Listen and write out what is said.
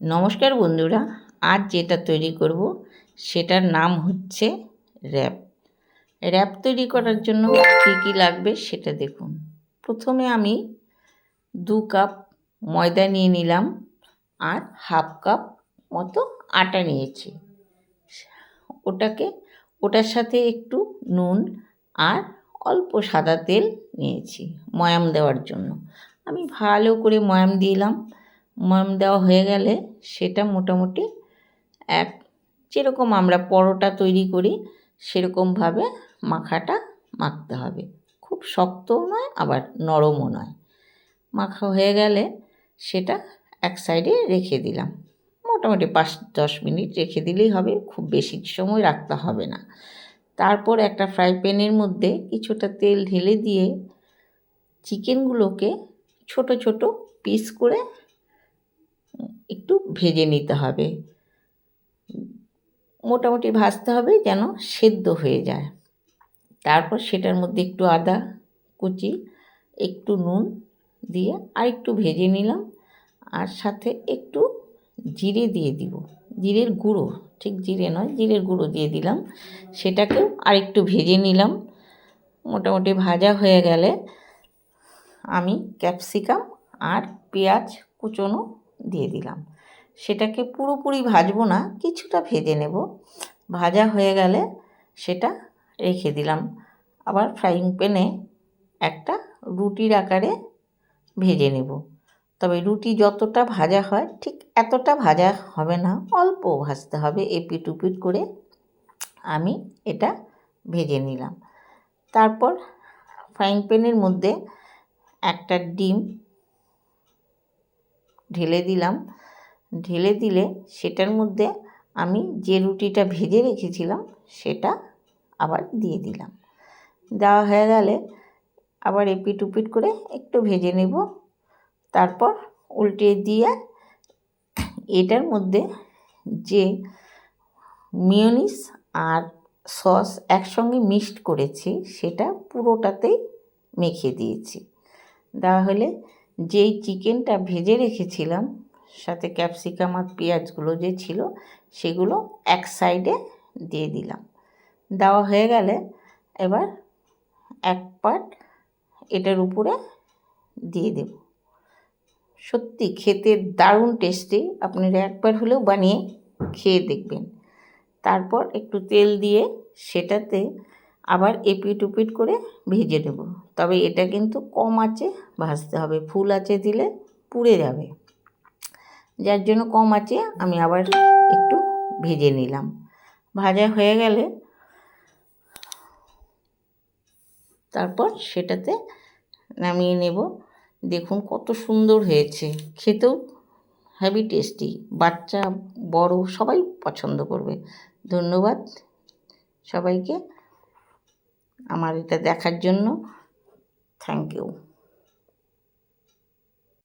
নমস্কার বন্ধুরা আজ যেটা তৈরি করব সেটার নাম হচ্ছে র্যাপ। র্যাপ তৈরি করার জন্য কী কী লাগবে সেটা দেখুন। প্রথমে আমি দু কাপ ময়দা নিয়ে নিলাম আর হাফ কাপ মতো আটা নিয়েছি। ওটাকে ওটার সাথে একটু নুন আর অল্প সাদা তেল নিয়েছি ময়াম দেওয়ার জন্য। আমি ভালো করে ময়াম দিলাম। ময়াম দেওয়া হয়ে গেলে সেটা মোটামুটি এক যেরকম আমরা পরোটা তৈরি করি সেরকমভাবে মাখাটা মাখতে হবে। খুব শক্তও নয়, আবার নরমও নয়। মাখা হয়ে গেলে সেটা এক সাইডে রেখে দিলাম। মোটামুটি পাঁচ দশ মিনিট রেখে দিলেই হবে, খুব বেশি সময় রাখতে হবে না। তারপর একটা ফ্রাই প্যানের মধ্যে কিছুটা তেল ঢেলে দিয়ে চিকেনগুলোকে ছোট ছোট পিস করে একটু ভেজে নিতে হবে। মোটামুটি ভাজতে হবে যেন সেদ্ধ হয়ে যায়। তারপর সেটার মধ্যে একটু আদা কুচি, একটু নুন দিয়ে আর একটু ভেজে নিলাম। আর সাথে একটু জিরে দিয়ে দিব। জিরের গুঁড়ো, ঠিক জিরে নয়, জিরের গুঁড়ো দিয়ে দিলাম। সেটাকেও আর একটু ভেজে নিলাম। মোটামুটি ভাজা হয়ে গেলে আমি ক্যাপসিকাম আর পেঁয়াজ কুচোনো দিয়ে দিলাম। সেটাকে পুরোপুরি ভাজবো না, কিছুটা ভেজে নেব। ভাজা হয়ে গেলে সেটা রেখে দিলাম। আবার ফ্রাইং প্যানে একটা রুটির আকারে ভেজে নেব। তবে রুটি যতটা ভাজা হয়, ঠিক এতটা ভাজা হবে না অল্প ভাজতে হবে, এপিট উপিট করে আমি এটা ভেজে নিলাম। তারপর ফ্রাইং প্যানের মধ্যে একটা ডিম ঢেলে দিলাম। ঢেলে দিলে সেটার মধ্যে আমি যে রুটিটা ভেজে রেখেছিলাম সেটা আবার দিয়ে দিলাম। দেওয়া হয়ে গেলে আবার এপিট উপিট করে একটু ভেজে নেব। তারপর উল্টে দিয়ে এটার মধ্যে যে মিউনিস আর সস একসঙ্গে মিক্সড করেছি সেটা পুরোটাতেই মেখে দিয়েছি। দেওয়া হলে যেই চিকেনটা ভেজে রেখেছিলাম, সাথে ক্যাপসিকাম আর পেঁয়াজগুলো যে ছিল, সেগুলো এক সাইডে দিয়ে দিলাম। দেওয়া হয়ে গেলে এবার এক পাট এটার উপরে দিয়ে দেব। সত্যি খেতে দারুণ টেস্টি, আপনারা একবার হলেও বানিয়ে খেয়ে দেখবেন। তারপর একটু তেল দিয়ে সেটাতে আবার এপিট উপিট করে ভেজে নেব। তবে এটা কিন্তু কম আঁচে ভাজতে হবে, ফুল আঁচে দিলে পুড়ে যাবে। যার জন্য কম আঁচে আমি আবার একটু ভেজে নিলাম। ভাজা হয়ে গেলে তারপর সেটাতে নামিয়ে নেব। দেখুন কত সুন্দর হয়েছে, খেতেও হেভি টেস্টি বাচ্চা, বড় সবাই পছন্দ করবে। ধন্যবাদ সবাইকে। আমার এটা দেখার জন্য। Thank you